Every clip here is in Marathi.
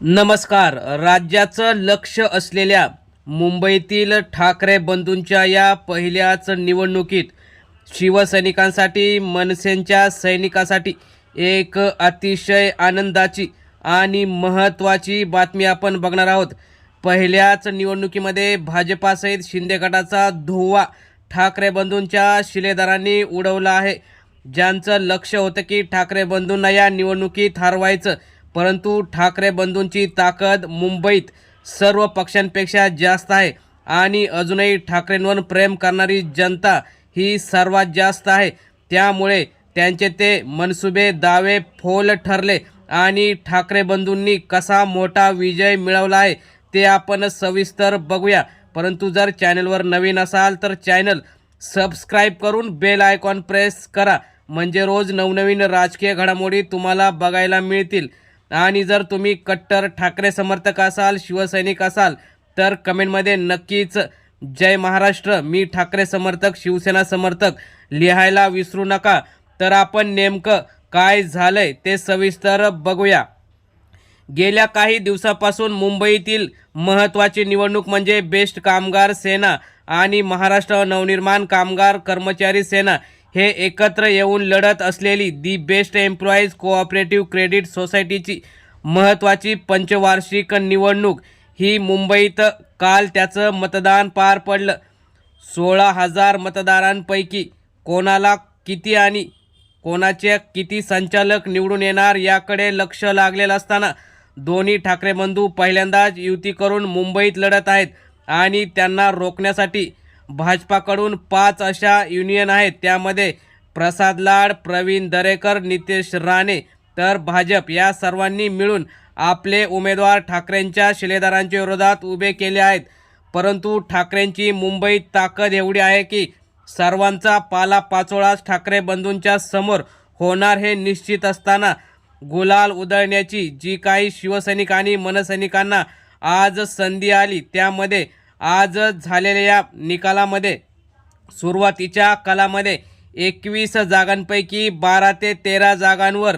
नमस्कार. राज्याचं लक्ष असलेल्या मुंबईतील ठाकरे बंधूंच्या या पहिल्याच निवडणुकीत शिवसैनिकांसाठी मनसेंच्या सैनिकासाठी एक अतिशय आनंदाची आणि महत्त्वाची बातमी आपण बघणार आहोत. पहिल्याच निवडणुकीमध्ये भाजपासहित शिंदे गटाचा धुव्वा ठाकरे बंधूंच्या शिलेदारांनी उडवला आहे. ज्यांचं लक्ष होतं की ठाकरे बंधूंना या निवडणुकीत हरवायचं परंतु ठाकरे बंधूंची ताकद मुंबईत सर्व पक्षांपेक्षा जास्त आहे आणि अजूनही ठाकरेंवर प्रेम करणारी जनता ही सर्वात जास्त आहे. त्यामुळे त्यांचे ते मनसुबे दावे फोल ठरले आणि ठाकरे बंधूंनी कसा मोठा विजय मिळवला आहे ते आपण सविस्तर बघूया. परंतु जर चॅनलवर नवीन असाल तर चॅनल सबस्क्राईब करून बेल आयकॉन प्रेस करा. म्हणजे रोज नवनवीन राजकीय घडामोडी तुम्हाला बघायला मिळतील. आणि जर तुम्ही कट्टर ठाकरे समर्थक असाल शिवसैनिक असाल तर कमेंटमध्ये नक्कीच जय महाराष्ट्र मी ठाकरे समर्थक शिवसेना समर्थक लिहायला विसरू नका. तर आपण नेमकं काय झालंय ते सविस्तर बघूया. गेल्या काही दिवसापासून मुंबईतील महत्त्वाची निवडणूक म्हणजे बेस्ट कामगार सेना आणि महाराष्ट्र नवनिर्माण कामगार कर्मचारी सेना हे एकत्र येऊन लढत असलेली the best employees cooperative credit सोसायटीची महत्त्वाची पंचवार्षिक निवडणूक. ही मुंबईत काल त्याचं मतदान पार पडलं. सोळा हजार मतदारांपैकी कोणाला किती आणि कोणाचे किती संचालक निवडून येणार याकडे लक्ष लागलेलं असताना दोन्ही ठाकरे बंधू पहिल्यांदाच युती करून मुंबईत लढत आहेत आणि त्यांना रोखण्यासाठी भाजपाकडून पाच अशा युनियन आहेत. त्यामध्ये प्रसाद लाड प्रवीण दरेकर नितेश राणे तर भाजप. या सर्वांनी मिळून आपले उमेदवार ठाकरेंच्या शिलेदारांच्या विरोधात उभे केले आहेत. परंतु ठाकरेंची मुंबईत ताकद एवढी आहे की सर्वांचा पाला पाचोळाच ठाकरे बंधूंच्या समोर होणार हे निश्चित असताना गुलाल उधळण्याची जी काही शिवसैनिक आणि मनसैनिकांना आज संधी आली त्यामध्ये आज झालेल्या या निकालामध्ये सुरुवातीच्या कालामध्ये एकवीस जागांपैकी बारा ते तेरा जागांवर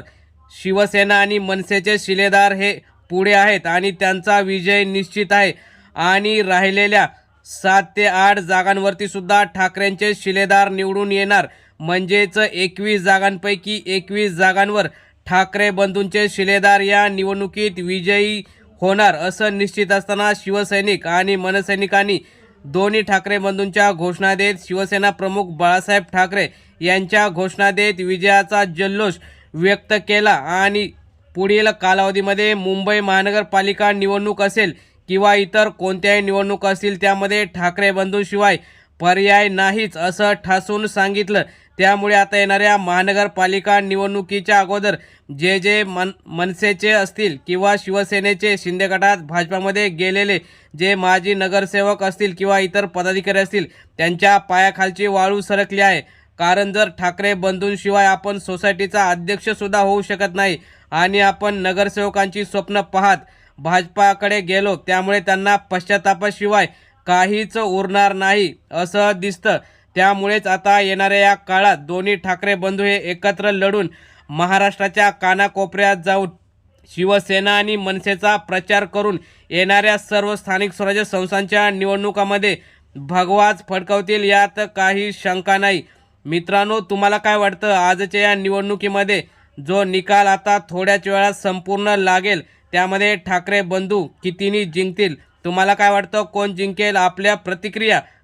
शिवसेना आणि मनसेचे शिलेदार हे पुढे आहेत आणि त्यांचा विजय निश्चित आहे. आणि राहिलेल्या सात ते आठ जागांवरती सुद्धा ठाकरेंचे शिलेदार निवडून येणार. म्हणजेच एकवीस जागांपैकी एकवीस जागांवर ठाकरे बंधूंचे शिलेदार या निवडणुकीत विजयी होणार असं निश्चित असताना शिवसैनिक आणि मनसैनिकांनी दोन्ही ठाकरे बंधूंच्या घोषणा देत शिवसेना प्रमुख बाळासाहेब ठाकरे यांच्या घोषणा देत विजयाचा जल्लोष व्यक्त केला. आणि पुढील कालावधीमध्ये मुंबई महानगरपालिका निवडणूक असेल किंवा इतर कोणत्याही निवडणूक असतील त्यामध्ये ठाकरे बंधूंशिवाय पर्याय नाहीच असं ठासून सांगितलं. त्यामुळे आता येणाऱ्या महानगरपालिका निवडणुकीच्या अगोदर जे जे मन मनसेचे असतील किंवा शिवसेनेचे शिंदे गटात भाजपामध्ये गेलेले जे माजी नगरसेवक असतील किंवा इतर पदाधिकारी असतील त्यांच्या पायाखालची वाळू सरकली आहे. कारण जर ठाकरे बंधूंशिवाय आपण सोसायटीचा अध्यक्षसुद्धा होऊ शकत नाही आणि आपण नगरसेवकांची स्वप्न पाहत भाजपाकडे गेलो त्यामुळे त्यांना पश्चातापाशिवाय काहीच उरणार नाही असं दिसतं. त्यामुळेच आता येणाऱ्या या काळात दोन्ही ठाकरे बंधू हे एकत्र लढून महाराष्ट्राच्या कानाकोपऱ्यात जाऊन शिवसेना आणि मनसेचा प्रचार करून येणाऱ्या सर्व स्थानिक स्वराज्य संस्थांच्या निवडणुकामध्ये भगवाच फडकवतील यात काही शंका नाही. मित्रांनो तुम्हाला काय वाटतं? आजच्या या निवडणुकीमध्ये जो निकाल आता थोड्याच वेळात संपूर्ण लागेल त्यामध्ये ठाकरे बंधू कितीनी जिंकतील? तुम्हाला काय वाटतं? कोण जिंकेल? आपल्या प्रतिक्रिया